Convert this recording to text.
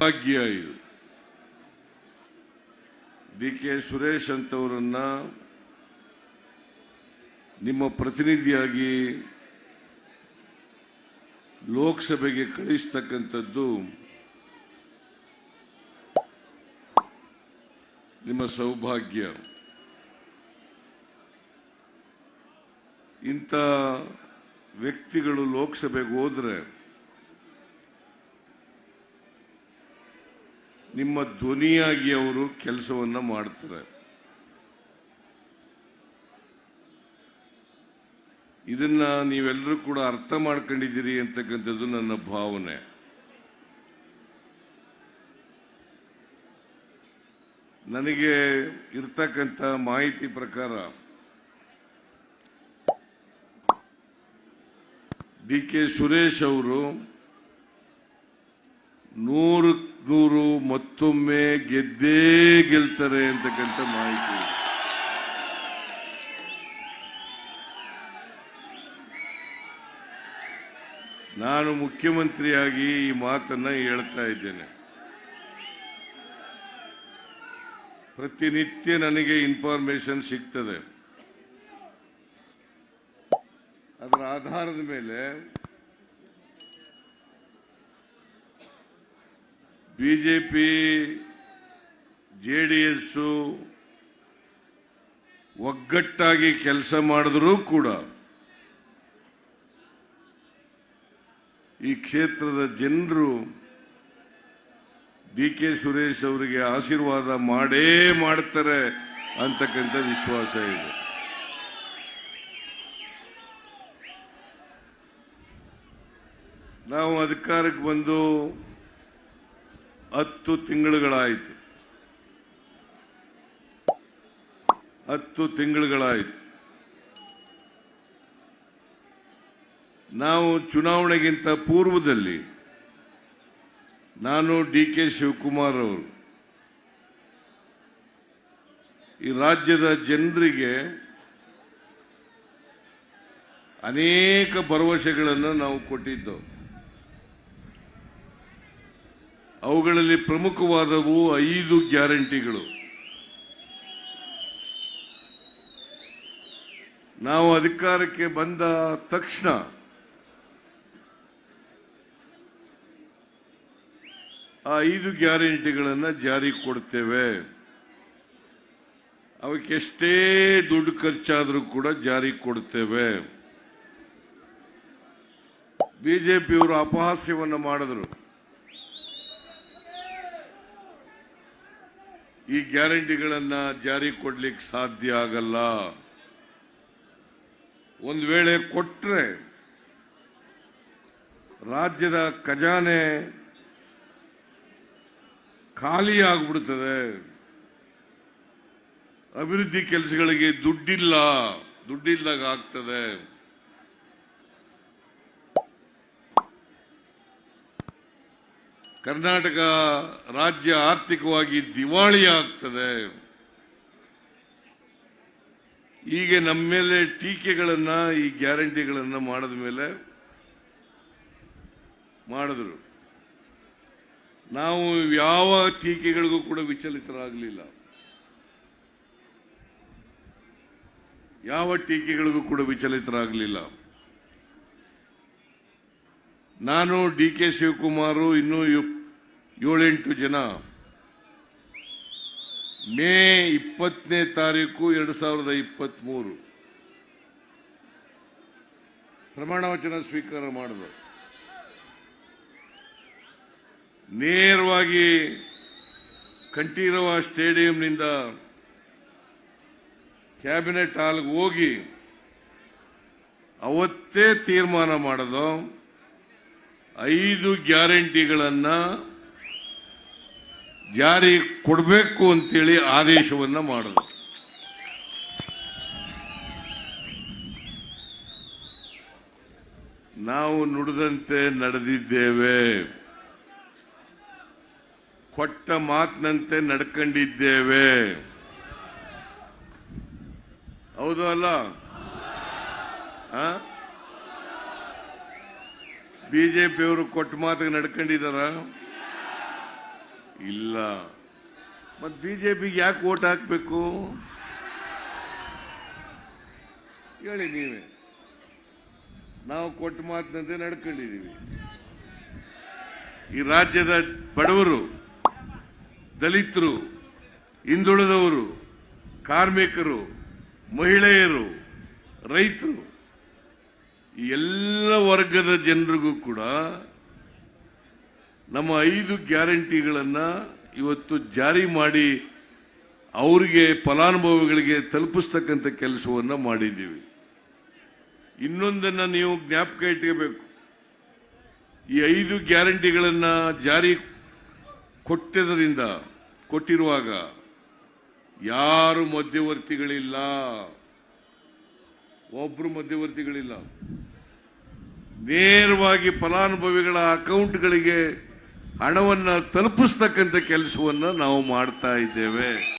ಭಾಗ್ಯ ಇದು D K Suresh ಅಂತವರನ್ನ ನಿಮ್ಮ ಪ್ರತಿನಿಧಿಯಾಗಿ ಲೋಕಸಭೆಗೆ ಕಳಿಸ್ತಕ್ಕಂಥದ್ದು ನಿಮ್ಮ ಸೌಭಾಗ್ಯ. ಇಂಥ ವ್ಯಕ್ತಿಗಳು ಲೋಕಸಭೆಗೆ ಹೋದ್ರೆ ನಿಮ್ಮ ಧ್ವನಿಯಾಗಿ ಅವರು ಕೆಲಸವನ್ನ ಮಾಡ್ತಾರೆ. ಇದನ್ನ ನೀವೆಲ್ಲರೂ ಕೂಡ ಅರ್ಥ ಮಾಡ್ಕೊಂಡಿದ್ದೀರಿ ಅಂತಕ್ಕಂಥದ್ದು ನನ್ನ ಭಾವನೆ. ನನಗೆ ಇರ್ತಕ್ಕಂಥ ಮಾಹಿತಿ ಪ್ರಕಾರ ಡಿ ಕೆ ಸುರೇಶ್ ಅವರು ನೂರು ನೂರು ಮತ್ತೊಮ್ಮೆ ಗೆದ್ದೇ ಗೆಲ್ತಾರೆ ಅಂತಕ್ಕಂಥ ಮಾಹಿತಿ. ನಾನು ಮುಖ್ಯಮಂತ್ರಿಯಾಗಿ ಈ ಮಾತನ್ನ ಹೇಳ್ತಾ ಇದ್ದೇನೆ. ಪ್ರತಿನಿತ್ಯ ನನಗೆ ಇನ್ಫಾರ್ಮೇಶನ್ ಸಿಗ್ತದೆ. ಅದರ ಆಧಾರದ ಮೇಲೆ ಬಿಜೆಪಿ, ಜೆ ಡಿ ಎಸ್ಸು ಒಗ್ಗಟ್ಟಾಗಿ ಕೆಲಸ ಮಾಡಿದ್ರೂ ಕೂಡ ಈ ಕ್ಷೇತ್ರದ ಜನರು ಡಿ ಕೆ ಸುರೇಶ್ ಅವರಿಗೆ ಆಶೀರ್ವಾದ ಮಾಡೇ ಮಾಡ್ತಾರೆ ಅಂತಕ್ಕಂಥ ವಿಶ್ವಾಸ ಇದೆ. ನಾವು ಅಧಿಕಾರಕ್ಕೆ ಬಂದು ಹತ್ತು ತಿಂಗಳುಗಳಾಯಿತು. ಹತ್ತು ತಿಂಗಳುಗಳಾಯಿತು. ನಾವು ಚುನಾವಣೆಗಿಂತ ಪೂರ್ವದಲ್ಲಿ ನಾನು ಡಿ ಕೆ ಶಿವಕುಮಾರ್ ಅವರು ಈ ರಾಜ್ಯದ ಜನರಿಗೆ ಅನೇಕ ಭರವಸೆಗಳನ್ನು ನಾವು ಕೊಟ್ಟಿದ್ದೆವು. ಅವುಗಳಲ್ಲಿ ಪ್ರಮುಖವಾದವು ಐದು ಗ್ಯಾರಂಟಿಗಳು. ನಾವು ಅಧಿಕಾರಕ್ಕೆ ಬಂದ ತಕ್ಷಣ ಆ ಐದು ಗ್ಯಾರಂಟಿಗಳನ್ನು ಜಾರಿ ಕೊಡ್ತೇವೆ. ಅವಕ್ಕೆ ಎಷ್ಟೇ ದುಡ್ಡು ಖರ್ಚಾದರೂ ಕೂಡ ಜಾರಿ ಕೊಡ್ತೇವೆ. ಬಿಜೆಪಿಯವರು ಅಪಹಾಸ್ಯವನ್ನು ಮಾಡಿದ್ರು. ಈ ಗ್ಯಾರಂಟಿಗಳನ್ನ ಜಾರಿ ಕೊಡ್ಲಿಕ್ಕೆ ಸಾಧ್ಯ ಆಗಲ್ಲ. ಒಂದು ವೇಳೆ ಕೊಟ್ರೆ ರಾಜ್ಯದ ಖಜಾನೆ ಖಾಲಿ ಆಗ್ಬಿಡ್ತದೆ. ಅಭಿವೃದ್ಧಿ ಕೆಲಸಗಳಿಗೆ ದುಡ್ಡಿಲ್ಲ, ದುಡ್ಡಿಲ್ದಾಗ ಆಗ್ತದೆ. ಕರ್ನಾಟಕ ರಾಜ್ಯ ಆರ್ಥಿಕವಾಗಿ ದಿವಾಳಿ ಆಗ್ತದೆ ಹೀಗೆ ನಮ್ಮ ಮೇಲೆ ಟೀಕೆಗಳನ್ನ, ಈ ಗ್ಯಾರಂಟಿಗಳನ್ನ ಮಾಡಿದ ಮೇಲೆ ಮಾಡಿದ್ರು. ನಾವು ಯಾವ ಟೀಕೆಗಳಿಗೂ ಕೂಡ ವಿಚಲಿತರಾಗಲಿಲ್ಲ. ಯಾವ ಟೀಕೆಗಳಿಗೂ ಕೂಡ ವಿಚಲಿತರಾಗಲಿಲ್ಲ. ನಾನು ಡಿ ಕೆ ಶಿವಕುಮಾರು, ಇನ್ನೂ ಏಳೆಂಟು ಜನ. ಮೇ ಇಪ್ಪತ್ತನೇ ತಾರೀಕು ಎರಡು ಸಾವಿರದ ಇಪ್ಪತ್ತ್ಮೂರು ಪ್ರಮಾಣವಚನ ಸ್ವೀಕಾರ ಮಾಡಿದ್ರು. ನೇರವಾಗಿ ಕಂಠೀರವ ಸ್ಟೇಡಿಯಂನಿಂದ ಕ್ಯಾಬಿನೆಟ್ ಹಾಲ್ಗೆ ಹೋಗಿ ಅವತ್ತೇ ತೀರ್ಮಾನ ಮಾಡೋದು ಐದು ಗ್ಯಾರಂಟಿಗಳನ್ನು ಜಾರಿ ಕೊಡಬೇಕು ಅಂತೇಳಿ ಆದೇಶವನ್ನು ಮಾಡೋದು. ನಾವು ನುಡಿದಂತೆ ನಡೆದಿದ್ದೇವೆ. ಕೊಟ್ಟ ಮಾತಿನಂತೆ ನಡ್ಕೊಂಡಿದ್ದೇವೆ. ಹೌದು ಅಲ್ಲ? ಬಿಜೆಪಿಯವರು ಕೊಟ್ಟ ಮಾತಿಗೆ ನಡ್ಕೊಂಡಿದಾರ ಇಲ್ಲ. ಮತ್ತು ಬಿ ಜೆ ಪಿಗೆ ಯಾಕೆ ಓಟ್ ಹಾಕಬೇಕು? ಹೇಳಿ ನೀವೇ. ನಾವು ಕೊಟ್ಟ ಮಾತಿನಂತೆ ನಡ್ಕೊಂಡಿದ್ದೀವಿ ಈ ರಾಜ್ಯದ ಬಡವರು, ದಲಿತರು, ಹಿಂದುಳಿದವರು, ಕಾರ್ಮಿಕರು, ಮಹಿಳೆಯರು, ರೈತರು, ಈ ಎಲ್ಲ ವರ್ಗದ ಜನರಿಗೂ ಕೂಡ ನಮ್ಮ ಐದು ಗ್ಯಾರಂಟಿಗಳನ್ನು ಇವತ್ತು ಜಾರಿ ಮಾಡಿ ಅವರಿಗೆ ಫಲಾನುಭವಿಗಳಿಗೆ ತಲುಪಿಸ್ತಕ್ಕಂಥ ಕೆಲಸವನ್ನು ಮಾಡಿದ್ದೀವಿ. ಇನ್ನೊಂದನ್ನು ನೀವು ಜ್ಞಾಪಕ ಇಟ್ಕೋಬೇಕು. ಈ ಐದು ಗ್ಯಾರಂಟಿಗಳನ್ನು ಜಾರಿ ಕೊಟ್ಟದರಿಂದ ಕೊಟ್ಟಿರುವಾಗ ಯಾರು ಮಧ್ಯವರ್ತಿಗಳಿಲ್ಲ. ಒಬ್ಬರು ಮಧ್ಯವರ್ತಿಗಳಿಲ್ಲ. ನೇರವಾಗಿ ಫಲಾನುಭವಿಗಳ ಅಕೌಂಟ್ಗಳಿಗೆ ಹಣವನ್ನು ತಲುಪಿಸ್ತಕ್ಕಂಥ ಕೆಲಸವನ್ನು ನಾವು ಮಾಡ್ತಾ ಇದ್ದೇವೆ.